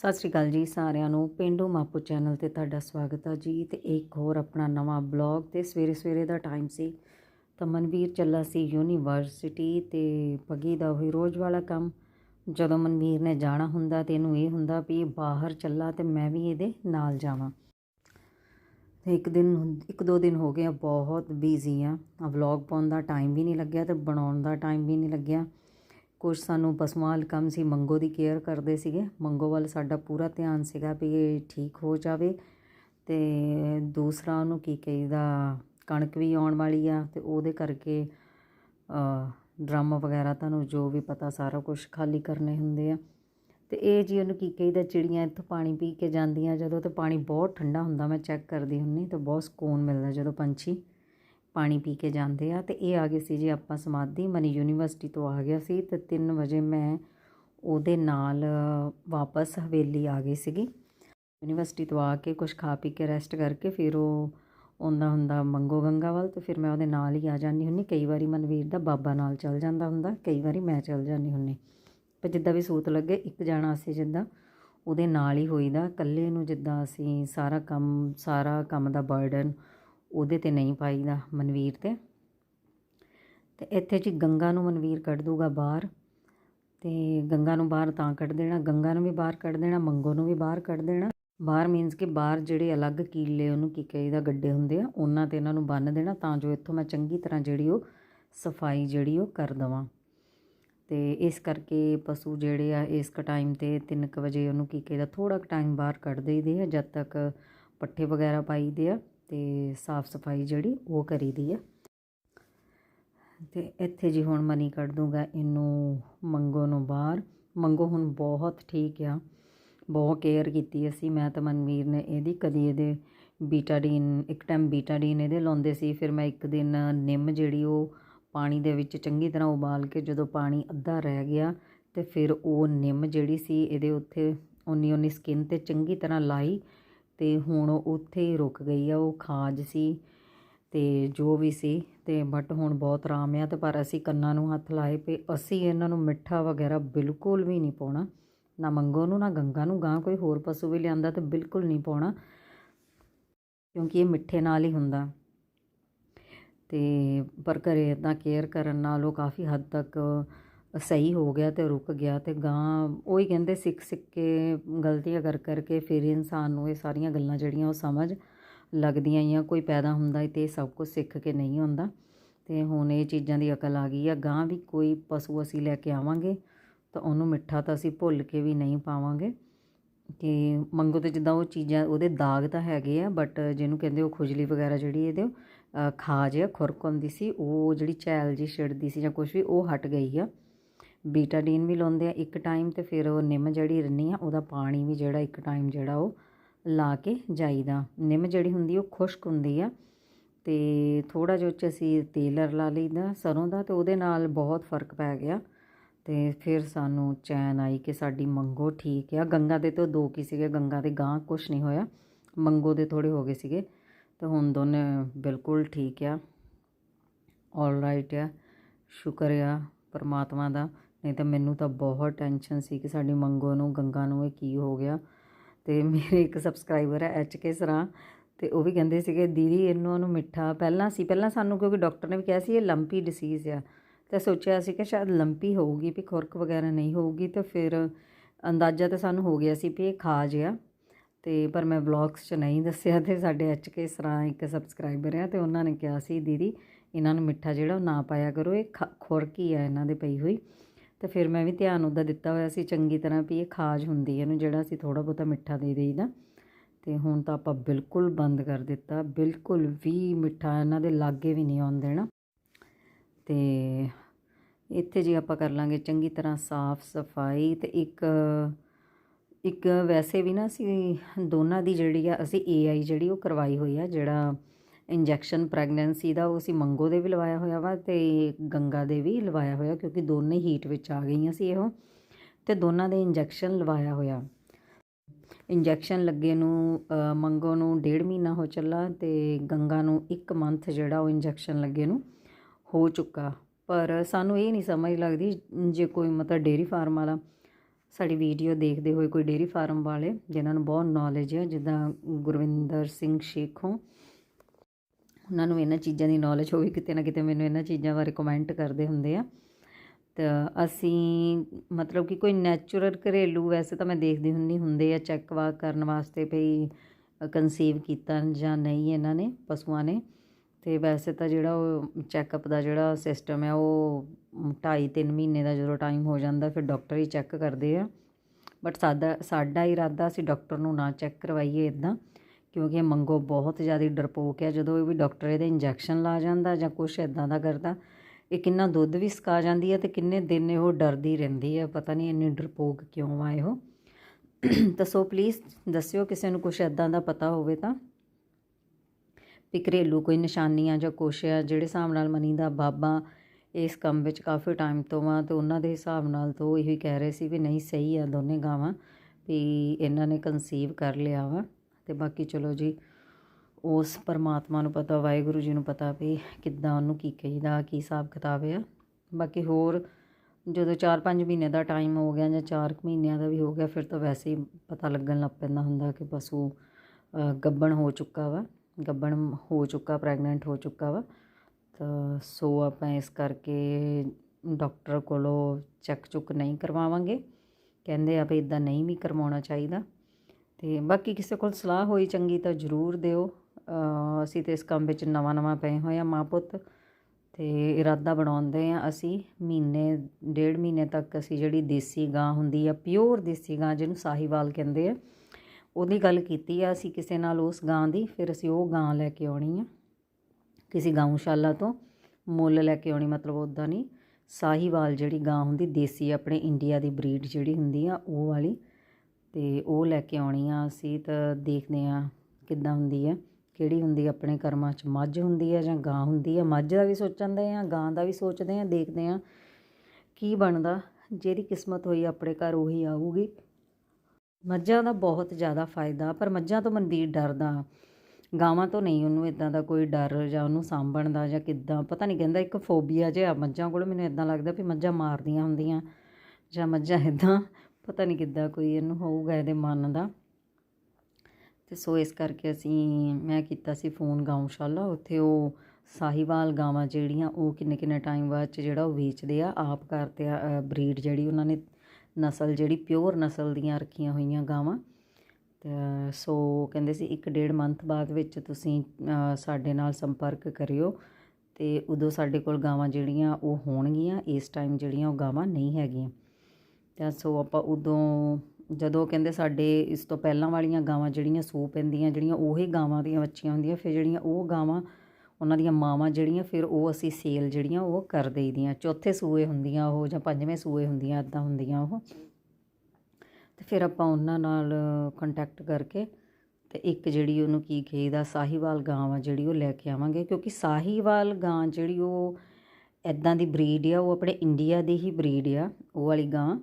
ਸਤਿ ਸ਼੍ਰੀ ਅਕਾਲ ਜੀ ਸਾਰਿਆਂ ਨੂੰ। ਪਿੰਡੂ ਮਾਪੂ ਚੈਨਲ ਤੇ ਤੁਹਾਡਾ ਸਵਾਗਤ ਹੈ ਜੀ। ਤੇ ਇੱਕ ਹੋਰ ਆਪਣਾ ਨਵਾਂ ਬਲੌਗ ਤੇ ਸਵੇਰੇ ਸਵੇਰੇ ਦਾ ਟਾਈਮ ਸੀ। ਤਾਂ ਮਨਵੀਰ ਚੱਲਾ ਸੀ ਯੂਨੀਵਰਸਿਟੀ ਤੇ ਪੱਗੀ ਦਾ ਉਹੀ ਰੋਜ਼ ਵਾਲਾ ਕੰਮ। ਜਦੋਂ ਮਨਵੀਰ ਨੇ ਜਾਣਾ ਹੁੰਦਾ ਤੇ ਇਹਨੂੰ ਇਹ ਹੁੰਦਾ ਵੀ ਬਾਹਰ ਚੱਲਾ ਤੇ ਮੈਂ ਵੀ ਇਹਦੇ ਨਾਲ ਜਾਵਾਂ। ਤੇ ਇੱਕ ਦਿਨ ਇੱਕ ਦੋ ਦਿਨ ਹੋ ਗਏ ਬਹੁਤ ਬਿਜ਼ੀ ਆ। ਵਲੌਗ ਪਾਉਣ ਦਾ ਟਾਈਮ ਵੀ ਨਹੀਂ ਲੱਗਿਆ ਤੇ ਬਣਾਉਣ ਦਾ ਟਾਈਮ ਵੀ ਨਹੀਂ ਲੱਗਿਆ। ਕੁਝ ਸਾਨੂੰ ਪਸ਼ੂਆਂ ਕੰਮ ਸੀ, ਮੰਗੋ ਦੀ ਕੇਅਰ ਕਰਦੇ ਸੀਗੇ। ਮੰਗੋ ਵੱਲ ਸਾਡਾ ਪੂਰਾ ਧਿਆਨ ਸੀਗਾ ਵੀ ਇਹ ਠੀਕ ਹੋ ਜਾਵੇ ਤੇ ਦੂਸਰਾ ਉਹਨੂੰ ਕੀ ਕਹੀਦਾ, ਕਣਕ ਵੀ ਆਉਣ ਵਾਲੀ ਆ ਤੇ ਉਹਦੇ ਕਰਕੇ ਡਰਮ ਵਗੈਰਾ ਤੁਹਾਨੂੰ ਜੋ ਵੀ ਪਤਾ ਸਾਰਾ ਕੁਝ ਖਾਲੀ ਕਰਨੇ ਹੁੰਦੇ ਆ। ਤੇ ਇਹ ਜੀ ਉਹਨੂੰ ਕੀ ਕਹੀਦਾ, ਚਿੜੀਆਂ ਇੱਥੋਂ ਪਾਣੀ ਪੀ ਕੇ ਜਾਂਦੀਆਂ, ਜਦੋਂ ਤੇ ਪਾਣੀ ਬਹੁਤ ਠੰਡਾ ਹੁੰਦਾ, ਮੈਂ ਚੈੱਕ ਕਰਦੀ ਹੁੰਨੀ ਤਾਂ ਬਹੁਤ ਸਕੂਨ ਮਿਲਦਾ ਜਦੋਂ ਪੰਛੀ ਪਾਣੀ ਪੀ ਕੇ ਜਾਂਦੇ ਆ ਤੇ ਇਹ ਆ ਗਏ ਸੀ ਜੀ ਆਪਾਂ ਸਮਾਧੀ, ਮਨੀ ਯੂਨੀਵਰਸਿਟੀ ਤੋਂ ਆ ਗਿਆ ਸੀ ਤੇ 3 ਵਜੇ ਮੈਂ ਉਹਦੇ ਨਾਲ ਵਾਪਸ ਹਵੇਲੀ ਆ ਗਈ ਸੀਗੀ। ਯੂਨੀਵਰਸਿਟੀ ਤੋਂ ਆ ਕੇ ਕੁਝ ਖਾ ਪੀ ਕੇ ਰੈਸਟ ਕਰਕੇ ਫਿਰ ਉਹ ਆਉਂਦਾ ਹੁੰਦਾ ਮੰਗੋ ਗੰਗਾ ਵੱਲ ਤੇ ਫਿਰ ਮੈਂ ਉਹਦੇ ਨਾਲ ਹੀ ਆ ਜਾਂਦੀ ਹੁੰਨੀ ਕਈ ਵਾਰੀ ਮਨਵੀਰ ਦਾ ਬਾਬਾ ਨਾਲ ਚੱਲ ਜਾਂਦਾ ਹੁੰਦਾ, ਕਈ ਵਾਰੀ ਮੈਂ ਚੱਲ ਜਾਂਦੀ ਹੁੰਨੀ ਪਰ ਜਿੱਦਾਂ ਵੀ ਸੂਤ ਲੱਗੇ, ਇੱਕ ਜਾਣਾ ਅਸੀਂ ਜਿੱਦਾਂ ਉਹਦੇ ਨਾਲ ਹੀ ਹੋਈਦਾ, ਇਕੱਲੇ ਨੂੰ ਜਿੱਦਾਂ ਅਸੀਂ ਸਾਰਾ ਕੰਮ ਸਾਰਾ ਕੰਮ ਦਾ ਬਰਡਨ ਉਹਦੇ ਤੇ ਨਹੀਂ ਪਾਈਦਾ ਮਨਵੀਰ ਤੇ। ਤੇ ਇੱਥੇ ਜੀ ਗੰਗਾ ਨੂੰ ਮਨਵੀਰ ਕੱਢ ਦੂਗਾ ਬਾਹਰ। ਤੇ ਗੰਗਾ ਨੂੰ ਬਾਹਰ ਤਾਂ ਕੱਢ ਦੇਣਾ। ਗੰਗਾ ਨੂੰ ਵੀ ਬਾਹਰ ਕੱਢ ਦੇਣਾ, ਮੰਗੋ ਨੂੰ ਵੀ ਬਾਹਰ ਕੱਢ ਦੇਣਾ। ਬਾਹਰ ਮੀਨਸ ਕਿ ਬਾਹਰ ਜਿਹੜੇ ਅਲੱਗ ਕੀਲੇ ਉਹਨੂੰ ਕੀ ਕਹੀਦਾ, ਗੱਡੇ ਹੁੰਦੇ ਆ, ਉਹਨਾਂ ਤੇ ਇਹਨਾਂ ਨੂੰ ਬੰਨ ਦੇਣਾ ਤਾਂ ਜੋ ਇੱਥੋਂ ਮੈਂ ਚੰਗੀ ਤਰ੍ਹਾਂ ਜਿਹੜੀ ਉਹ ਸਫ਼ਾਈ ਜਿਹੜੀ ਉਹ ਕਰ ਦਵਾਂ। ਤੇ ਇਸ ਕਰਕੇ ਪਸ਼ੂ ਜਿਹੜੇ ਆ, ਇਸ ਕ ਟਾਈਮ ਤੇ 3:00 ਵਜੇ ਉਹਨੂੰ ਕੀ ਕਹੀਦਾ ਥੋੜਾ ਟਾਈਮ ਬਾਹਰ ਕੱਢ ਦੇਈਦੇ ਆ, ਜਦ ਤੱਕ ਪੱਠੇ ਵਗੈਰਾ ਪਾਈਦੇ ਆ। ਤੇ ਸਾਫ਼ ਸਫ਼ਾਈ ਜਿਹੜੀ ਉਹ ਕਰੀਦੀ ਆ। ਤੇ ਇੱਥੇ ਜੀ ਹੁਣ ਮਨੀ ਕੱਢ ਦੂੰਗਾ ਇਹਨੂੰ ਮੰਗੋ ਨੂੰ ਬਾਹਰ। ਮੰਗੋ ਹੁਣ ਬਹੁਤ ਠੀਕ ਆ, ਬਹੁਤ ਕੇਅਰ ਕੀਤੀ ਅਸੀਂ। ਮੈਂ ਤਾਂ ਮਨਵੀਰ ਨੇ ਇਹਦੀ ਕਦੀ ਇਹਦੇ ਬੀਟਾਡੀਨ, ਇੱਕ ਟਾਈਮ ਬੀਟਾਡੀਨ ਇਹਦੇ ਲਾਉਂਦੇ ਸੀ, ਫਿਰ ਮੈਂ ਇੱਕ ਦਿਨ ਨਿੰਮ ਜਿਹੜੀ ਉਹ ਪਾਣੀ ਦੇ ਵਿੱਚ ਚੰਗੀ ਤਰ੍ਹਾਂ ਉਬਾਲ ਕੇ ਜਦੋਂ ਪਾਣੀ ਅੱਧਾ ਰਹਿ ਗਿਆ ਤੇ ਫਿਰ ਉਹ ਨਿੰਮ ਜਿਹੜੀ ਸੀ ਇਹਦੇ ਉੱਥੇ ਉਨੀ ਉਨੀ ਸਕਿਨ ਤੇ ਚੰਗੀ ਤਰ੍ਹਾਂ ਲਾਈ ਅਤੇ ਹੁਣ ਉੱਥੇ ਹੀ ਰੁਕ ਗਈ ਆ, ਉਹ ਖਾਜ ਸੀ ਅਤੇ ਜੋ ਵੀ ਸੀ ਅਤੇ ਬਟ ਹੁਣ ਬਹੁਤ ਆਰਾਮ ਆ ਅਤੇ ਪਰ ਅਸੀਂ ਕੰਨਾਂ ਨੂੰ ਹੱਥ ਲਾਏ ਪਏ ਅਸੀਂ ਇਹਨਾਂ ਨੂੰ ਮਿੱਠਾ ਵਗੈਰਾ ਬਿਲਕੁਲ ਵੀ ਨਹੀਂ ਪਾਉਣਾ, ਨਾ ਮੰਗੋ ਨੂੰ, ਨਾ ਗੰਗਾ ਨੂੰ ਗਾਂ ਕੋਈ ਹੋਰ ਪਸ਼ੂ ਵੀ ਲਿਆਂਦਾ ਤਾਂ ਬਿਲਕੁਲ ਨਹੀਂ ਪਾਉਣਾ ਕਿਉਂਕਿ ਇਹ ਮਿੱਠੇ ਨਾਲ ਹੀ ਹੁੰਦਾ। ਅਤੇ ਪਰ ਘਰੇ ਇਦਾਂ ਕੇਅਰ ਕਰਨ ਨਾਲ ਉਹ ਕਾਫੀ ਹੱਦ ਤੱਕ ਸਹੀ ਹੋ ਗਿਆ ਅਤੇ ਰੁਕ ਗਿਆ ਅਤੇ ਗਾਂ ਉਹੀ ਕਹਿੰਦੇ ਸਿੱਖ ਸਿੱਖ ਕੇ ਗਲਤੀਆਂ ਕਰ ਕਰਕੇ ਫਿਰ ਇਨਸਾਨ ਨੂੰ ਇਹ ਸਾਰੀਆਂ ਗੱਲਾਂ ਜਿਹੜੀਆਂ ਉਹ ਸਮਝ ਲੱਗਦੀਆਂ ਆ ਕੋਈ ਪੈਦਾ ਹੁੰਦਾ ਅਤੇ ਇਹ ਸਭ ਕੁਝ ਸਿੱਖ ਕੇ ਨਹੀਂ ਹੁੰਦਾ। ਅਤੇ ਹੁਣ ਇਹ ਚੀਜ਼ਾਂ ਦੀ ਅਕਲ ਆ ਗਈ ਆ ਗਾਂ ਵੀ ਕੋਈ ਪਸ਼ੂ ਅਸੀਂ ਲੈ ਕੇ ਆਵਾਂਗੇ ਤਾਂ ਉਹਨੂੰ ਮਿੱਠਾ ਤਾਂ ਅਸੀਂ ਭੁੱਲ ਕੇ ਵੀ ਨਹੀਂ ਪਾਵਾਂਗੇ। ਕਿ ਮੰਗੋ ਤੇ ਜਿੱਦਾਂ ਉਹ ਚੀਜ਼ਾਂ ਉਹਦੇ ਦਾਗ ਤਾਂ ਹੈਗੇ ਆ ਬਟ ਜਿਹਨੂੰ ਕਹਿੰਦੇ ਉਹ ਖੁਜਲੀ ਵਗੈਰਾ ਜਿਹੜੀ ਇਹਦੇ ਖਾਜ ਆ ਖੁਰਕ ਹੁੰਦੀ ਸੀ, ਉਹ ਜਿਹੜੀ ਚੈਲ ਜੀ ਛਿੜਦੀ ਸੀ ਜਾਂ ਕੁਝ ਵੀ, ਉਹ ਹਟ ਗਈ ਆ। ਬੀਟਾਡੀਨ ਵੀ ਲਾਉਂਦੇ ਆ ਇੱਕ ਟਾਈਮ ਤੇ ਫਿਰ ਉਹ ਨਿੰਮ ਜਿਹੜੀ ਰੰਨੀ ਆ, ਉਹਦਾ ਪਾਣੀ ਵੀ ਜਿਹੜਾ ਇੱਕ ਟਾਈਮ ਜਿਹੜਾ ਉਹ ਲਾ ਕੇ ਜਾਈਦਾ। ਨਿੰਮ ਜਿਹੜੀ ਹੁੰਦੀ ਉਹ ਖੁਸ਼ਕ ਹੁੰਦੀ ਆ ਤੇ ਥੋੜਾ ਜਿਹਾ ਚ ਅਸੀਂ ਤੇਲਰ ਲਾ ਲਈਦਾ ਸਰੋਂ ਦਾ ਤੇ ਉਹਦੇ ਨਾਲ ਬਹੁਤ ਫ਼ਰਕ ਪੈ ਗਿਆ ਤੇ ਫਿਰ ਸਾਨੂੰ ਚੈਨ ਆਈ ਕਿ ਸਾਡੀ ਮੰਗੋ ਠੀਕ ਆ। ਗੰਗਾ ਦੇ ਤੋਂ ਦੋ ਕੀ ਸੀਗੇ, ਗੰਗਾ ਦੇ ਗਾਂ ਕੁਝ ਨਹੀਂ ਹੋਇਆ, ਮੰਗੋ ਦੇ ਥੋੜੇ ਹੋ ਗਏ ਸੀਗੇ ਤੇ ਹੁਣ ਦੋਨੇ ਬਿਲਕੁਲ ਠੀਕ ਆ ਆਲ ਰਾਈਟ ਆ, ਸ਼ੁਕਰ ਆ ਪਰਮਾਤਮਾ ਦਾ। ਨਹੀਂ ਤਾਂ ਮੈਨੂੰ ਤਾਂ ਬਹੁਤ ਟੈਨਸ਼ਨ ਸੀ ਕਿ ਸਾਡੀ ਮੰਗੋ ਨੂੰ, ਗੰਗਾ ਨੂੰ ਇਹ ਕੀ ਹੋ ਗਿਆ। ਤੇ ਮੇਰੇ ਇੱਕ ਸਬਸਕ੍ਰਾਈਬਰ ਹੈ ਐਚ ਕੇ ਸਰਾ ਤੇ ਉਹ ਵੀ ਕਹਿੰਦੇ ਸੀਗੇ, ਦੀਦੀ, ਇਹਨੂੰ, ਉਹਨੂੰ ਮਿੱਠਾ ਪਹਿਲਾਂ ਸੀ, ਪਹਿਲਾਂ ਸਾਨੂੰ ਕਿਉਂਕਿ ਡਾਕਟਰ ਨੇ ਵੀ ਕਿਹਾ ਸੀ ਇਹ ਲੰਪੀ ਡਿਸੀਜ਼ ਆ। ਤਾਂ ਸੋਚਿਆ ਸੀ ਕਿ ਸ਼ਾਇਦ ਲੰਪੀ ਹੋਊਗੀ ਵੀ ਖੁਰਕ ਵਗੈਰਾ ਨਹੀਂ ਹੋਊਗੀ ਤਾਂ ਫਿਰ ਅੰਦਾਜ਼ਾ ਤਾਂ ਸਾਨੂੰ ਹੋ ਗਿਆ ਸੀ ਵੀ ਇਹ ਖਾਜ ਆ। ਤੇ ਪਰ ਮੈਂ ਵਲੌਗਸ 'ਚ ਨਹੀਂ ਦੱਸਿਆ ਤੇ ਸਾਡੇ ਐਚ ਕੇ ਸਰਾ ਇੱਕ ਸਬਸਕ੍ਰਾਈਬਰ ਆ ਤੇ ਉਹਨਾਂ ਨੇ ਕਿਹਾ ਸੀ, ਦੀਦੀ, ਇਹਨਾਂ ਨੂੰ ਮਿੱਠਾ ਜਿਹੜਾ ਉਹ ਨਾ ਪਾਇਆ ਕਰੋ, ਇਹ ਖੁਰਕੀ ਆ ਇਹਨਾਂ ਦੇ ਪਈ ਹੋਈ। ਤੇ ਫਿਰ ਮੈਂ ਵੀ ਧਿਆਨ ਉਹਦਾ ਦਿੱਤਾ ਹੋਇਆ ਸੀ, ਚੰਗੀ ਤਰ੍ਹਾਂ ਵੀ ਇਹ ਖਾਜ ਹੁੰਦੀ ਹੈ ਇਹਨੂੰ, ਜਿਹੜਾ ਅਸੀਂ ਥੋੜਾ ਬਹੁਤਾ ਮਿੱਠਾ ਦੇ ਦੇਈਦਾ ਤੇ ਹੁਣ ਤਾਂ ਆਪਾਂ ਬਿਲਕੁਲ ਬੰਦ ਕਰ ਦਿੱਤਾ, ਬਿਲਕੁਲ ਵੀ ਮਿੱਠਾ ਇਹਨਾਂ ਦੇ ਲਾਗੇ ਵੀ ਨਹੀਂ ਆਉਣ ਦੇਣਾ। ਤੇ ਇੱਥੇ ਜੀ ਆਪਾਂ ਕਰ ਲਾਂਗੇ ਚੰਗੀ ਤਰ੍ਹਾਂ ਸਾਫ਼ ਸਫ਼ਾਈ ਤੇ ਇੱਕ ਇੱਕ ਵੈਸੇ ਵੀ ਨਾ ਅਸੀਂ ਦੋਨਾਂ ਦੀ ਜਿਹੜੀ ਆ, ਅਸੀਂ ਏਆਈ ਜਿਹੜੀ ਉਹ ਕਰਵਾਈ ਹੋਈ ਆ, ਜਿਹੜਾ ਇੰਜੈਕਸ਼ਨ ਪ੍ਰੈਗਨੈਂਸੀ ਦਾ ਉਹ ਅਸੀਂ ਮੰਗੋ ਦੇ ਵੀ ਲਵਾਇਆ ਹੋਇਆ ਵਾ ਤੇ ਗੰਗਾ ਦੇ ਵੀ ਲਵਾਇਆ ਹੋਇਆ ਕਿਉਂਕਿ ਦੋਨੇ ਹੀਟ ਵਿੱਚ ਆ ਗਈਆਂ ਸੀ ਇਹੋ। ਤੇ ਦੋਨਾਂ ਦੇ ਇੰਜੈਕਸ਼ਨ ਲਵਾਇਆ ਹੋਇਆ। ਇੰਜੈਕਸ਼ਨ ਲੱਗੇ ਨੂੰ ਮੰਗੋ ਨੂੰ ਡੇਢ ਮਹੀਨਾ ਹੋ ਚੱਲਾ ਤੇ ਗੰਗਾ ਨੂੰ 1 ਮੰਥ ਜਿਹੜਾ ਉਹ ਇੰਜੈਕਸ਼ਨ ਲੱਗੇ ਨੂੰ ਹੋ ਚੁੱਕਾ। ਪਰ ਸਾਨੂੰ ਇਹ ਨਹੀਂ ਸਮਝ ਲੱਗਦੀ ਜੇ ਕੋਈ ਮਤਲਬ ਡੇਰੀ ਫਾਰਮ ਵਾਲਾ ਸਾਡੀ ਵੀਡੀਓ ਦੇਖਦੇ ਹੋਏ ਕੋਈ ਡੇਅਰੀ ਫਾਰਮ ਵਾਲੇ ਜਿਨ੍ਹਾਂ ਨੂੰ ਬਹੁਤ ਨੌਲੇਜ ਹੈ ਜਿੱਦਾਂ ਗੁਰਵਿੰਦਰ ਸਿੰਘ ਸ਼ੇਖੋਂ ਉਹਨਾਂ ਨੂੰ ਇਹਨਾਂ ਚੀਜ਼ਾਂ ਦੀ ਨੌਲੇਜ ਹੋਵੇ, ਕਿਤੇ ਨਾ ਕਿਤੇ ਮੈਨੂੰ ਇਹਨਾਂ ਚੀਜ਼ਾਂ ਬਾਰੇ ਕਮੈਂਟ ਕਰਦੇ ਹੁੰਦੇ ਆ। ਤਾਂ ਅਸੀਂ ਮਤਲਬ ਕਿ ਕੋਈ ਨੈਚੁਰਲ ਘਰੇਲੂ ਵੈਸੇ ਤਾਂ ਮੈਂ ਦੇਖਦੀ ਹੁੰਦੀ ਹੁੰਦੇ ਆ ਚੈੱਕ ਵਾ ਕਰਨ ਵਾਸਤੇ ਭਈ ਕਨਸੀਵ ਕੀਤਾ ਜਾਂ ਨਹੀਂ ਇਹਨਾਂ ਨੇ, ਪਸ਼ੂਆਂ ਨੇ। ਤੇ ਵੈਸੇ ਤਾਂ ਜਿਹੜਾ ਉਹ ਚੈੱਕਅਪ ਦਾ ਜਿਹੜਾ ਸਿਸਟਮ ਹੈ ਉਹ 2.5 3 ਮਹੀਨੇ ਦਾ ਜਦੋਂ ਟਾਈਮ ਹੋ ਜਾਂਦਾ, ਫਿਰ ਡਾਕਟਰ ਹੀ ਚੈੱਕ ਕਰਦੇ ਆ। ਬਟ ਸਾਡਾ ਸਾਡਾ ਇਰਾਦਾ ਅਸੀਂ ਡਾਕਟਰ ਨੂੰ ਨਾ ਚੈੱਕ ਕਰਵਾਈਏ ਇਦਾਂ ਕਿਉਂਕਿ ਇਹ ਮੰਗੋ ਬਹੁਤ ਜ਼ਿਆਦਾ ਡਰਪੋਕ ਹੈ। ਜਦੋਂ ਇਹ ਵੀ ਡਾਕਟਰ ਇਹਦੇ ਇੰਜੈਕਸ਼ਨ ਲਾ ਜਾਂਦਾ ਜਾਂ ਕੁਝ ਇਦਾਂ ਦਾ ਕਰਦਾ, ਇਹ ਕਿੰਨਾ ਦੁੱਧ ਵੀ ਸਕਾ ਜਾਂਦੀ ਹੈ ਤੇ ਕਿੰਨੇ ਦਿਨ ਇਹ ਡਰਦੀ ਰਹਿੰਦੀ ਹੈ। ਪਤਾ ਨਹੀਂ ਇੰਨੀ ਡਰਪੋਕ ਕਿਉਂ ਆ ਇਹੋ। ਤਾਂ ਸੋ ਪਲੀਜ਼ ਦੱਸਿਓ ਕਿਸੇ ਨੂੰ ਕੁਝ ਇਦਾਂ ਦਾ ਪਤਾ ਹੋਵੇ ਤਾਂ। ਵੀ ਘਰੇਲੂ ਕੋਈ ਨਿਸ਼ਾਨੀਆਂ ਜਾਂ ਕੁਛ ਆ ਜਿਹੜੇ ਹਿਸਾਬ ਨਾਲ ਮਨੀ ਦਾ ਬਾਬਾ ਇਸ ਕੰਮ ਵਿੱਚ ਕਾਫੀ ਟਾਈਮ ਤੋਂ ਆ ਤੇ ਉਹਨਾਂ ਦੇ ਹਿਸਾਬ ਨਾਲ ਤੋਂ ਇਹੀ ਕਹਿ ਰਹੇ ਸੀ ਵੀ ਨਹੀਂ ਸਹੀ ਆ ਦੋਨੇ ਗਾਵਾਂ ਵੀ ਇਹਨਾਂ ਨੇ ਕਨਸੀਵ ਕਰ ਲਿਆ ਵਾ। ਤੇ ਬਾਕੀ ਚਲੋ ਜੀ, ਉਸ ਪਰਮਾਤਮਾ ਨੂੰ ਪਤਾ, ਵਾਹਿਗੁਰੂ ਜੀ ਨੂੰ ਪਤਾ ਵੀ ਕਿੱਦਾਂ ਉਹਨੂੰ ਕੀ ਕਹੀਦਾ, ਕੀ ਹਿਸਾਬ ਕਿਤਾਬ ਆ। ਬਾਕੀ ਹੋਰ ਜਦੋਂ 4-5 ਮਹੀਨੇ ਦਾ ਟਾਈਮ ਹੋ ਗਿਆ ਜਾਂ 4 ਮਹੀਨਿਆਂ ਦਾ ਵੀ ਹੋ ਗਿਆ, ਫਿਰ ਤਾਂ ਵੈਸੇ ਹੀ ਪਤਾ ਲੱਗਣ ਲੱਗ ਪੈਂਦਾ ਹੁੰਦਾ ਕਿ ਬਸ ਉਹ ਗੱਬਣ ਹੋ ਚੁੱਕਾ ਵਾ, ਗੱਬਣ ਹੋ ਚੁੱਕਾ ਪ੍ਰੈਗਨੈਂਟ ਹੋ ਚੁੱਕਾ ਵਾ। ਤਾਂ ਸੋ ਆਪਾਂ ਇਸ ਕਰਕੇ ਡਾਕਟਰ ਕੋਲੋਂ ਚੈੱਕ ਚੁੱਕ ਨਹੀਂ ਕਰਵਾਵਾਂਗੇ। ਕਹਿੰਦੇ ਆ ਵੀ ਇਦਾਂ ਨਹੀਂ ਵੀ ਕਰਵਾਉਣਾ ਚਾਹੀਦਾ। ਤੇ ਬਾਕੀ ਕਿਸੇ ਕੋਲ ਸਲਾਹ ਹੋਈ ਚੰਗੀ ਤਾਂ ਜ਼ਰੂਰ ਦਿਓ। ਅਸੀਂ ਤੇ ਇਸ ਕੰਮ ਵਿੱਚ ਨਵਾਂ ਨਵਾਂ ਪਏ ਹੋਏ ਆ ਮਾਂ ਪੁੱਤ ਤੇ ਇਰਾਦਾ ਬਣਾਉਂਦੇ ਆ ਅਸੀਂ। ਮਹੀਨੇ, ਡੇਢ ਮਹੀਨੇ ਤੱਕ ਅਸੀਂ ਜਿਹੜੀ ਦੇਸੀ ਗਾਂ ਹੁੰਦੀ ਆ, ਪਿਓਰ ਦੇਸੀ ਗਾਂ ਜਿਹਨੂੰ ਸਾਹੀਵਾਲ ਕਹਿੰਦੇ ਆ, ਉਹਦੀ ਗੱਲ ਕੀਤੀ ਆ ਅਸੀਂ ਕਿਸੇ ਨਾਲ ਉਸ ਗਾਂ ਦੀ, ਫਿਰ ਅਸੀਂ ਉਹ ਗਾਂ ਲੈ ਕੇ ਆਉਣੀ ਆ। ਕਿਸੇ ਗਊਸ਼ਾਲਾ ਤੋਂ ਮੁੱਲ ਲੈ ਕੇ ਆਉਣੀ, ਮਤਲਬ ਉੱਦਾਂ ਨਹੀਂ, ਸਾਹੀਵਾਲ ਜਿਹੜੀ ਗਾਂ ਹੁੰਦੀ, ਦੇਸੀ ਆਪਣੇ ਇੰਡੀਆ ਦੀ ਬਰੀਡ ਜਿਹੜੀ ਹੁੰਦੀ ਆ, ਉਹ ਵਾਲੀ। ਅਤੇ ਉਹ ਲੈ ਕੇ ਆਉਣੀ ਆ, ਅਸੀਂ ਤਾਂ ਦੇਖਦੇ ਹਾਂ ਕਿੱਦਾਂ ਹੁੰਦੀ ਆ, ਕਿਹੜੀ ਹੁੰਦੀ ਆਪਣੇ ਕਰਮਾਂ 'ਚ ਮੱਝ ਹੁੰਦੀ ਆ ਜਾਂ ਗਾਂ ਹੁੰਦੀ ਆ। ਮੱਝ ਦਾ ਵੀ ਸੋਚਣ ਦੇ ਆ ਗਾਂ ਦਾ ਵੀ ਸੋਚਦੇ ਹਾਂ, ਦੇਖਦੇ ਹਾਂ ਕੀ ਬਣਦਾ ਜਿਹੜੀ ਕਿਸਮਤ ਹੋਈ ਆਪਣੇ ਘਰ ਉਹੀ ਆਊਗੀ। ਮੱਝਾਂ ਦਾ ਬਹੁਤ ਜ਼ਿਆਦਾ ਫਾਇਦਾ, ਪਰ ਮੱਝਾਂ ਤੋਂ ਮਨਵੀਰ ਡਰਦਾ ਗਾਵਾਂ ਤੋਂ ਨਹੀਂ, ਉਹਨੂੰ ਇਦਾਂ ਦਾ ਕੋਈ ਡਰ ਜਾਂ ਉਹਨੂੰ ਸਾਂਭਣ ਦਾ ਜਾਂ ਕਿੱਦਾਂ, ਪਤਾ ਨਹੀਂ ਕਹਿੰਦਾ ਇੱਕ ਫੋਬੀਆ ਜਿਹਾ, ਮੱਝਾਂ ਕੋਲ ਮੈਨੂੰ ਇਦਾਂ ਲੱਗਦਾ ਵੀ ਮੱਝਾਂ ਮਾਰਦੀਆਂ ਹੁੰਦੀਆਂ ਜਾਂ ਮੱਝਾਂ ਇਦਾਂ ਪਤਾ ਨਹੀਂ ਕਿੱਦਾਂ ਕੋਈ ਇਹਨੂੰ ਹੋਊਗਾ ਇਹਦੇ ਮਨ ਦਾ। ਤੇ ਸੋ ਇਸ ਕਰਕੇ ਅਸੀਂ, ਮੈਂ ਕੀਤਾ ਸੀ ਫੋਨ ਗਾਉਂਸ਼ਾਲਾ ਉੱਥੇ ਉਹ ਸਾਹੀਵਾਲ ਗਾਵਾਂ ਜਿਹੜੀਆਂ, ਉਹ ਕਿੰਨੇ ਕਿੰਨੇ ਟਾਈਮ ਬਾਅਦ ਚ ਜਿਹੜਾ ਉਹ ਵੇਚਦੇ ਆ, ਆਪ ਕਰਦੇ ਆ ਬਰੀਡ ਜਿਹੜੀ ਉਹਨਾਂ ਨੇ, ਨਸਲ ਜਿਹੜੀ ਪਿਓਰ ਨਸਲ ਦੀਆਂ ਰੱਖੀਆਂ ਹੋਈਆਂ ਗਾਵਾਂ। ਸੋ ਕਹਿੰਦੇ ਸੀ ਇੱਕ ਡੇਢ ਮੰਥ ਬਾਅਦ ਵਿੱਚ ਤੁਸੀਂ ਸਾਡੇ ਨਾਲ ਸੰਪਰਕ ਕਰਿਓ। ਤੇ ਉਦੋਂ ਸਾਡੇ ਕੋਲ ਗਾਵਾਂ ਜਿਹੜੀਆਂ, ਉਹ ਹੋਣਗੀਆਂ, ਇਸ ਟਾਈਮ ਜਿਹੜੀਆਂ ਉਹ ਗਾਵਾਂ ਨਹੀਂ ਹੈਗੀਆਂ। ਤਾਂ ਸੋ ਆਪਾਂ ਉਦੋਂ ਜਦੋਂ ਕਹਿੰਦੇ ਸਾਡੇ ਇਸ ਤੋਂ ਪਹਿਲਾਂ ਵਾਲੀਆਂ ਗਾਵਾਂ ਜਿਹੜੀਆਂ ਸੂ ਪੈਂਦੀਆਂ, ਜਿਹੜੀਆਂ ਉਹੀ ਗਾਵਾਂ ਦੀਆਂ ਬੱਚੀਆਂ ਹੁੰਦੀਆਂ, ਫਿਰ ਜਿਹੜੀਆਂ ਉਹ ਗਾਵਾਂ ਉਹਨਾਂ ਦੀਆਂ ਮਾਵਾਂ ਜਿਹੜੀਆਂ, ਫਿਰ ਉਹ ਅਸੀਂ ਸੇਲ ਜਿਹੜੀਆਂ ਉਹ ਕਰ ਦੇਈਦੀਆਂ। ਚੌਥੇ ਸੂਏ ਹੁੰਦੀਆਂ ਉਹ ਜਾਂ ਪੰਜਵੇਂ ਸੂਏ ਹੁੰਦੀਆਂ ਇਦਾਂ ਹੁੰਦੀਆਂ ਉਹ। ਤੇ ਫਿਰ ਆਪਾਂ ਉਹਨਾਂ ਨਾਲ ਕੰਟੈਕਟ ਕਰਕੇ ਤੇ ਇੱਕ ਜਿਹੜੀ ਉਹਨੂੰ ਕੀ ਕਹੀਦਾ, ਸਾਹੀਵਾਲ ਗਾਂ ਆ ਜਿਹੜੀ ਉਹ ਲੈ ਕੇ ਆਵਾਂਗੇ, ਕਿਉਂਕਿ ਸਾਹੀਵਾਲ ਗਾਂ ਜਿਹੜੀ ਉਹ ਐਦਾਂ ਦੀ ਬਰੀਡ ਆ, ਉਹ ਆਪਣੇ ਇੰਡੀਆ ਦੀ ਹੀ ਬਰੀਡ ਆ, ਉਹ ਵਾਲੀ ਗਾਂ।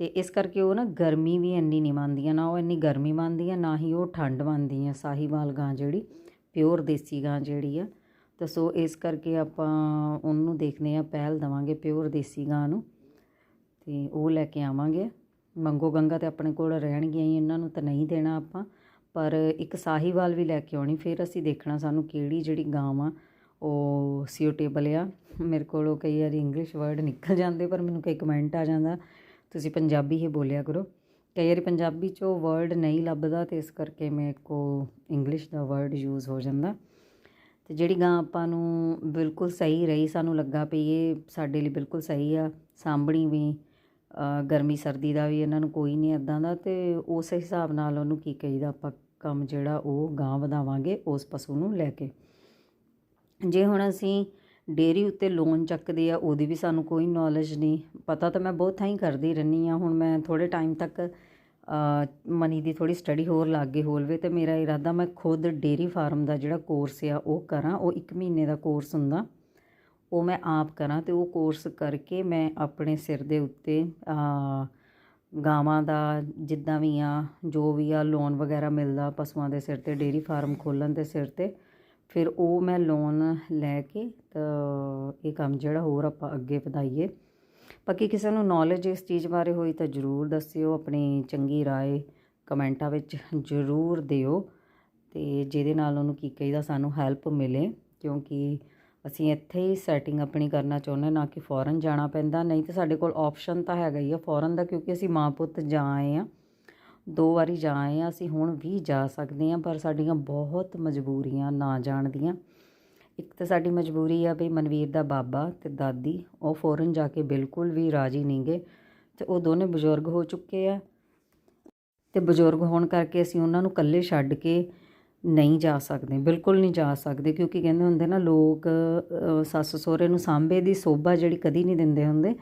ਅਤੇ ਇਸ ਕਰਕੇ ਉਹ ਨਾ ਗਰਮੀ ਵੀ ਇੰਨੀ ਨਹੀਂ ਮੰਨਦੀਆਂ, ਨਾ ਉਹ ਇੰਨੀ ਗਰਮੀ ਮੰਨਦੀਆਂ, ਨਾ ਹੀ ਉਹ ਠੰਡ ਮੰਨਦੀਆਂ, ਸਾਹੀਵਾਲ ਗਾਂ ਜਿਹੜੀ, ਪਿਓਰ ਦੇਸੀ ਗਾਂ ਜਿਹੜੀ ਆ। ਤਾਂ ਸੋ ਇਸ ਕਰਕੇ ਆਪਾਂ ਉਹਨੂੰ ਦੇਖਦੇ ਆ ਪਹਿਲ ਦਵਾਂਗੇ ਪਿਓਰ ਦੇਸੀ ਗਾਂ ਨੂੰ ਅਤੇ ਉਹ ਲੈ ਕੇ ਆਵਾਂਗੇ। ਮੰਗੋ ਗੰਗਾ ਤੇ ਆਪਣੇ ਕੋਲ ਰਹਿਣਗੀਆਂ ਹੀ, ਇਹਨਾਂ ਨੂੰ ਤਾਂ ਨਹੀਂ ਦੇਣਾ ਆਪਾਂ, ਪਰ ਇੱਕ ਸਾਹੀਵਾਲ ਵੀ ਲੈ ਕੇ ਆਉਣੀ, ਫਿਰ ਅਸੀਂ ਦੇਖਣਾ ਸਾਨੂੰ ਕਿਹੜੀ ਜਿਹੜੀ ਗਾਂ ਆ, ਉਹ ਸਿਊਟੇਬਲ ਆ। ਮੇਰੇ ਕੋਲੋਂ ਕਈ ਵਾਰੀ ਇੰਗਲਿਸ਼ ਵਰਡ ਨਿਕਲ ਜਾਂਦੇ, ਪਰ ਮੈਨੂੰ ਕਈ ਕਮੈਂਟ ਆ ਜਾਂਦਾ ਤੁਸੀਂ ਪੰਜਾਬੀ ਹੀ ਬੋਲਿਆ ਕਰੋ। ਕਈ ਵਾਰੀ ਪੰਜਾਬੀ 'ਚੋਂ ਵਰਡ ਨਹੀਂ ਲੱਭਦਾ ਤੇ ਇਸ ਕਰਕੇ ਮੇਰੇ ਕੋ ਇੰਗਲਿਸ਼ ਦਾ ਵਰਡ ਯੂਜ਼ ਹੋ ਜਾਂਦਾ। ਤੇ ਜਿਹੜੀ ਗਾਂ ਆਪਾਂ ਨੂੰ ਬਿਲਕੁਲ ਸਹੀ ਰਹੀ, ਸਾਨੂੰ ਲੱਗਾ ਪਈ ਇਹ ਸਾਡੇ ਲਈ ਬਿਲਕੁਲ ਸਹੀ ਆ, ਸਾਂਭਣੀ ਵੀ ਗਰਮੀ ਸਰਦੀ ਦਾ ਵੀ ਇਹਨਾਂ ਨੂੰ ਕੋਈ ਨਹੀਂ ਇਦਾਂ ਦਾ ਤੇ ਉਸ ਹਿਸਾਬ ਨਾਲ ਉਹਨੂੰ ਕੀ ਕਹੀਦਾ ਆਪਾਂ, ਕੰਮ ਜਿਹੜਾ ਉਹ ਗਾਂ ਵਧਾਵਾਂਗੇ ਉਸ ਪਸ਼ੂ ਨੂੰ ਲੈ ਕੇ। ਜੇ ਹੁਣ ਅਸੀਂ ਡੇਅਰੀ ਉੱਤੇ ਲੋਨ ਚੱਕਦੇ ਆ, ਉਹਦੀ ਵੀ ਸਾਨੂੰ ਕੋਈ ਨੌਲੇਜ ਨਹੀਂ। ਪਤਾ ਤਾਂ ਮੈਂ ਬਹੁਤ ਥਾਂ ਹੀ ਕਰਦੀ ਰਹਿੰਦੀ ਹਾਂ। ਹੁਣ ਮੈਂ ਥੋੜ੍ਹੇ ਟਾਈਮ ਤੱਕ ਮਨੀ ਦੀ ਥੋੜ੍ਹੀ ਸਟੱਡੀ ਹੋਰ ਲੱਗੇ ਹੋਲਵੇ ਤੇ ਮੇਰਾ ਇਰਾਦਾ ਮੈਂ ਖੁਦ ਡੇਅਰੀ ਫਾਰਮ ਦਾ ਜਿਹੜਾ ਕੋਰਸ ਆ, ਉਹ ਕਰਾਂ। ਉਹ 1 ਮਹੀਨੇ ਦਾ ਕੋਰਸ ਹੁੰਦਾ। ਉਹ ਮੈਂ ਆਪ ਕਰਾਂ ਤੇ ਉਹ ਕੋਰਸ ਕਰਕੇ ਮੈਂ ਆਪਣੇ ਸਿਰ ਦੇ ਉੱਤੇ ਗਾਵਾਂ ਦਾ ਜਿੱਦਾਂ ਵੀ ਆ, ਜੋ ਵੀ ਆ ਲੋਨ ਵਗੈਰਾ ਮਿਲਦਾ ਪਸ਼ੂਆਂ ਦੇ ਸਿਰ ਤੇ ਡੇਅਰੀ ਫਾਰਮ ਖੋਲਣ ਦੇ ਸਿਰ ਤੇ ਫਿਰ ਉਹ ਮੈਂ ਲੋਨ ਲੈ ਕੇ ਤਾਂ ਇਹ ਕੰਮ ਜਿਹੜਾ ਹੋਰ ਆਪਾਂ ਅੱਗੇ ਵਧਾਈਏ। ਬਾਕੀ ਕਿਸੇ ਨੂੰ ਨੌਲੇਜ ਇਸ ਚੀਜ਼ ਬਾਰੇ ਹੋਈ ਤਾਂ ਜਰੂਰ ਦੱਸਿਓ, ਆਪਣੀ ਚੰਗੀ ਰਾਏ ਕਮੈਂਟਾਂ ਵਿੱਚ ਜਰੂਰ ਦਿਓ ਤੇ ਜਿਹਦੇ ਨਾਲ ਉਹਨੂੰ ਕੀ ਕਹੀਦਾ ਸਾਨੂੰ ਹੈਲਪ ਮਿਲੇ, ਕਿਉਂਕਿ ਅਸੀਂ ਇੱਥੇ ਹੀ ਸੈਟਿੰਗ ਆਪਣੀ ਕਰਨਾ ਚਾਹੁੰਦੇ ਨਾ ਕਿ ਫੋਰਨ ਜਾਣਾ ਪੈਂਦਾ, ਨਹੀਂ ਤਾਂ ਸਾਡੇ ਕੋਲ ਆਪਸ਼ਨ ਤਾਂ ਹੈਗਾ ਹੀ ਆ ਫੋਰਨ ਦਾ ਕਿਉਂਕਿ ਅਸੀਂ ਮਾਂ ਪੁੱਤ ਜਾ ਆਏ ਆ ਦੋ ਵਾਰੀ ਜਾ ਆਏ ਆ ਅਸੀਂ ਹੁਣ ਵੀ ਜਾ ਸਕਦੇ ਹਾਂ, ਪਰ ਸਾਡੀਆਂ ਬਹੁਤ ਮਜਬੂਰੀਆਂ ਨਾ ਜਾਣ ਦੀਆਂ। ਇੱਕ ਤਾਂ ਸਾਡੀ ਮਜਬੂਰੀ ਆ ਵੀ ਮਨਵੀਰ ਦਾ ਬਾਬਾ ਤੇ ਦਾਦੀ, ਉਹ ਫੋਰਨ ਜਾ ਕੇ ਬਿਲਕੁਲ ਵੀ ਰਾਜੀ ਨਹੀਂ ਗਏ ਤੇ ਉਹ ਦੋਨੇ ਬਜ਼ੁਰਗ ਹੋ ਚੁੱਕੇ ਆ ਤੇ ਬਜ਼ੁਰਗ ਹੋਣ ਕਰਕੇ ਅਸੀਂ ਉਹਨਾਂ ਨੂੰ ਇਕੱਲੇ ਛੱਡ ਕੇ ਨਹੀਂ ਜਾ ਸਕਦੇ, ਬਿਲਕੁਲ ਨਹੀਂ ਜਾ ਸਕਦੇ, ਕਿਉਂਕਿ ਕਹਿੰਦੇ ਹੁੰਦੇ ਨਾ, ਲੋਕ ਸੱਸ ਸਹੁਰੇ ਨੂੰ ਸਾਂਭੇ ਦੀ ਸੋਭਾ ਜਿਹੜੀ ਕਦੀ ਨਹੀਂ ਦਿੰਦੇ ਹੁੰਦੇ।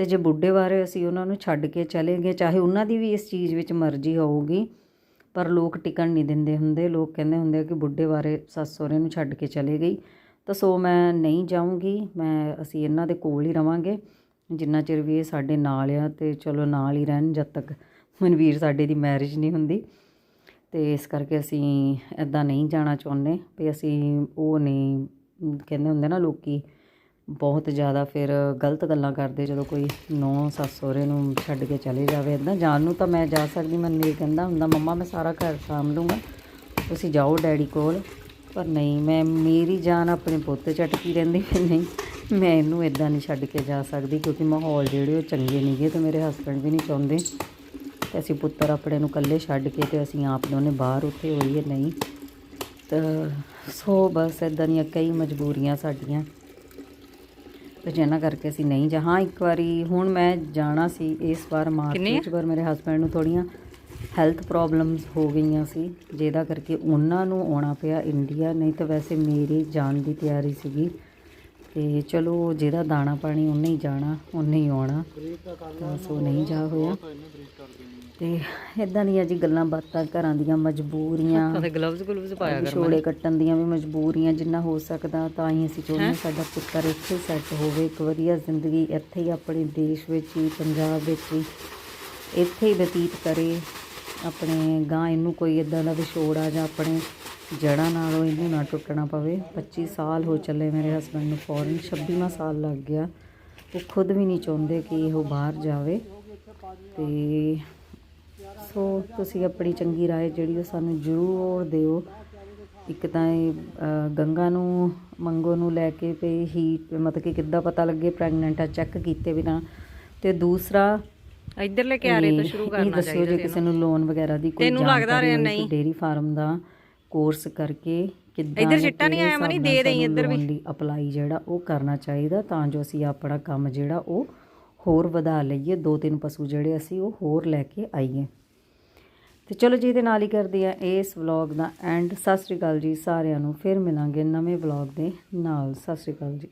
ਤੇ ਜੇ ਬੁੱਢੇ ਬਾਰੇ ਅਸੀਂ ਉਹਨਾਂ ਨੂੰ ਛੱਡ ਕੇ ਚਲੇ ਗਏ, ਚਾਹੇ ਉਹਨਾਂ ਦੀ ਵੀ ਇਸ ਚੀਜ਼ ਵਿੱਚ ਮਰਜ਼ੀ ਹੋਊਗੀ, ਪਰ ਲੋਕ ਟਿਕਣ ਨਹੀਂ ਦਿੰਦੇ ਹੁੰਦੇ। ਲੋਕ ਕਹਿੰਦੇ ਹੁੰਦੇ ਆ ਕਿ ਬੁੱਢੇ ਬਾਰੇ ਸੱਸ ਸਹੁਰੇ ਨੂੰ ਛੱਡ ਕੇ ਚਲੇ ਗਈ। ਤਾਂ ਸੋ ਮੈਂ ਨਹੀਂ ਜਾਊਂਗੀ, ਮੈਂ, ਅਸੀਂ ਇਹਨਾਂ ਦੇ ਕੋਲ ਹੀ ਰਵਾਂਗੇ। ਜਿੰਨਾ ਚਿਰ ਵੀ ਇਹ ਸਾਡੇ ਨਾਲ ਆ ਤੇ ਚਲੋ ਨਾਲ ਹੀ ਰਹਿਣ, ਜਦ ਤੱਕ ਮਨਵੀਰ ਸਾਡੇ ਦੀ ਮੈਰਿਜ ਨਹੀਂ ਹੁੰਦੀ। ਤੇ ਇਸ ਕਰਕੇ ਅਸੀਂ ਇਦਾਂ ਨਹੀਂ ਜਾਣਾ ਚਾਹੁੰਦੇ। ਵੀ ਅਸੀਂ ਉਹ ਨਹੀਂ, ਕਹਿੰਦੇ ਹੁੰਦੇ ਨਾ ਲੋਕੀ ਬਹੁਤ ਜ਼ਿਆਦਾ ਫਿਰ ਗਲਤ ਗੱਲਾਂ ਕਰਦੇ ਜਦੋਂ ਕੋਈ ਨੌ ਸੱਸ ਸਹੁਰੇ ਨੂੰ ਛੱਡ ਕੇ ਚਲੇ ਜਾਵੇ। ਇਦਾਂ ਜਾਣ ਨੂੰ ਤਾਂ ਮੈਂ ਜਾ ਸਕਦੀ ਮਨਵੀਰ ਕਹਿੰਦਾ ਹੁੰਦਾ, ਮੰਮਾ, ਮੈਂ ਸਾਰਾ ਘਰ ਸਾਂਭ ਲੂੰਗਾ ਤੁਸੀਂ ਜਾਓ ਡੈਡੀ ਕੋਲ। ਪਰ ਨਹੀਂ, ਮੈਂ ਮੇਰੀ ਜਾਨ ਆਪਣੇ ਪੁੱਤ ਚਟਕੀ ਰਹਿੰਦੀ ਫਿਰ ਨਹੀਂ, ਮੈਂ ਇਹਨੂੰ ਇਦਾਂ ਨਹੀਂ ਛੱਡ ਕੇ ਜਾ ਸਕਦੀ ਕਿਉਂਕਿ ਮਾਹੌਲ ਜਿਹੜੇ ਉਹ ਚੰਗੇ ਨਹੀਂਗੇ ਤੇ ਮੇਰੇ ਹਸਬੰਡ ਵੀ ਨਹੀਂ ਚਾਹੁੰਦੇ। ਤੇ ਅਸੀਂ ਪੁੱਤਰ ਆਪਣੇ ਨੂੰ ਇਕੱਲੇ ਛੱਡ ਕੇ ਤੇ ਅਸੀਂ ਆਪ ਦੋਨੇ ਬਾਹਰ ਉੱਥੇ ਹੋਈਏ ਨਹੀਂ। ਤਾਂ ਸੋ ਬਸ ਇਦਾਂ ਦੀਆਂ ਕਈ ਮਜਬੂਰੀਆਂ ਸਾਡੀਆਂ। ਤੇ ਜਿਹਨਾਂ ਕਰਕੇ ਅਸੀਂ ਨਹੀਂ ਜਾ ਹਾਂ ਇੱਕ ਵਾਰੀ ਹੁਣ ਮੈਂ ਜਾਣਾ ਸੀ ਇਸ ਵਾਰ ਮਾਰਚ ਵਿੱਚ ਪਰ ਮੇਰੇ ਹਸਬੰਡ ਨੂੰ ਥੋੜੀਆਂ ਹੈਲਥ ਪ੍ਰੋਬਲਮਸ ਹੋ ਗਈਆਂ ਸੀ ਜਿਹਦਾ ਕਰਕੇ ਉਹਨਾਂ ਨੂੰ ਆਉਣਾ ਪਿਆ ਇੰਡੀਆ ਨਹੀਂ ਤਾਂ ਵੈਸੇ ਮੇਰੀ ਜਾਣ ਦੀ ਤਿਆਰੀ ਸੀਗੀ। ਤੇ ਚਲੋ ਜਿਹਦਾ ਦਾਣਾ ਪਾਣੀ ਉਹਨੇ ਹੀ ਜਾਣਾ ਉਹਨੇ ਹੀ ਆਉਣਾ। ਤਾਂ ਸੋ ਨਹੀਂ ਜਾ ਹੋਇਆ। ਤੇ ਇਦਾਂ ਦੀਆਂ ਜੀ ਗੱਲਾਂ ਬਾਤਾਂ ਘਰਾਂ ਦੀਆਂ ਮਜਬੂਰੀਆਂ। ਤੇ ਗਲਵਜ਼ ਗਲਵਜ਼ ਪਾਇਆ ਕਰ ਛੋੜੇ ਕੱਟਣ ਦੀਆਂ ਵੀ ਮਜਬੂਰੀਆਂ ਜਿੰਨਾ ਹੋ ਸਕਦਾ ਤਾਂ ਹੀ ਅਸੀਂ ਚਾਹੁੰਦੇ ਸਾਡਾ ਪੁੱਤਰ ਇੱਥੇ ਸੈੱਟ ਹੋਵੇ ਇੱਕ ਵਧੀਆ ਜ਼ਿੰਦਗੀ ਇੱਥੇ ਹੀ ਆਪਣੇ ਦੇਸ਼ ਵਿੱਚ ਹੀ ਪੰਜਾਬ ਵਿੱਚ ਹੀ ਇੱਥੇ ਹੀ ਬਤੀਤ ਕਰੇ। ਆਪਣੇ ਗਾਂ ਇਹਨੂੰ ਕੋਈ ਇਦਾਂ ਦਾ ਵਿਛੋੜਾ ਜਾਂ ਆਪਣੇ ਜੜ੍ਹਾਂ ਨਾਲੋਂ ਇਹਨੂੰ ਨਾ ਟੁੱਟਣਾ ਪਵੇ। 25 ਸਾਲ ਹੋ ਚੱਲੇ ਮੇਰੇ ਹਸਬੰਡ ਨੂੰ ਫੌਰਨ 26ਵਾਂ ਸਾਲ ਲੱਗ ਗਿਆ। ਉਹ ਖੁਦ ਵੀ ਨਹੀਂ ਚਾਹੁੰਦੇ ਕਿ ਉਹ ਬਾਹਰ ਜਾਵੇ। ਤੇ ਸੋ ਤੁਸੀਂ ਆਪਣੀ ਚੰਗੀ ਰਾਏ ਜਿਹੜੀ ਉਹ ਸਾਨੂੰ ਜ਼ਰੂਰ ਦਿਓ। ਇੱਕ ਤਾਂ ਇਹ ਗੰਗਾ ਨੂੰ, ਮੰਗੋ ਨੂੰ ਲੈ ਕੇ ਪਈ ਹੀ ਮਤਲਬ ਕਿ ਕਿੱਦਾਂ ਪਤਾ ਲੱਗੇ ਪ੍ਰੈਗਨੈਂਟ ਆ ਚੈੱਕ ਕੀਤੇ ਬਿਨਾ। ਤੇ ਦੂਸਰਾ ਇੱਧਰਲੇ ਕਿਆਰੇ ਤੋਂ ਸ਼ੁਰੂ ਕਰਨਾ ਦੱਸਿਓ ਜੇ ਕਿਸੇ ਨੂੰ ਲੋਨ ਵਗੈਰਾ ਦੀ ਕੋਈ ਤੈਨੂੰ ਲੱਗਦਾ ਰਿਹਾ ਨਹੀਂ? ਕਿ ਡੇਅਰੀ ਫਾਰਮ ਦਾ ਕੋਰਸ ਕਰਕੇ ਕਿੱਦਾਂ ਇੱਧਰ ਸਿੱਟਾ ਨਹੀਂ ਆਇਆ ਮਨੀ, ਦੇ ਸਾਨੂੰ ਇੱਧਰ ਵੀ। ਅਪਲਾਈ ਜਿਹੜਾ ਉਹ ਕਰਨਾ ਚਾਹੀਦਾ ਤਾਂ ਜੋ ਅਸੀਂ ਆਪਣਾ ਕੰਮ ਜਿਹੜਾ ਉਹ ਹੋਰ ਵਧਾ ਲਈਏ। ਦੋ ਤਿੰਨ ਪਸ਼ੂ ਜਿਹੜੇ ਅਸੀਂ ਉਹ ਹੋਰ ਲੈ ਕੇ ਆਈਏ। ਤੇ ਚਲੋ ਜੀ ਇਹਦੇ ਨਾਲ ਹੀ ਕਰਦੇ ਆ ਇਸ vlog the and Sat Sri ਅਕਾਲ ਜੀ ਸਾਰਿਆਂ ਨੂੰ। ਫਿਰ ਮਿਲਾਂਗੇ ਨਵੇਂ ਵਲੌਗ ਦੇ ਨਾਲ। ਸਤਿ ਸ੍ਰੀ ਅਕਾਲ ਜੀ।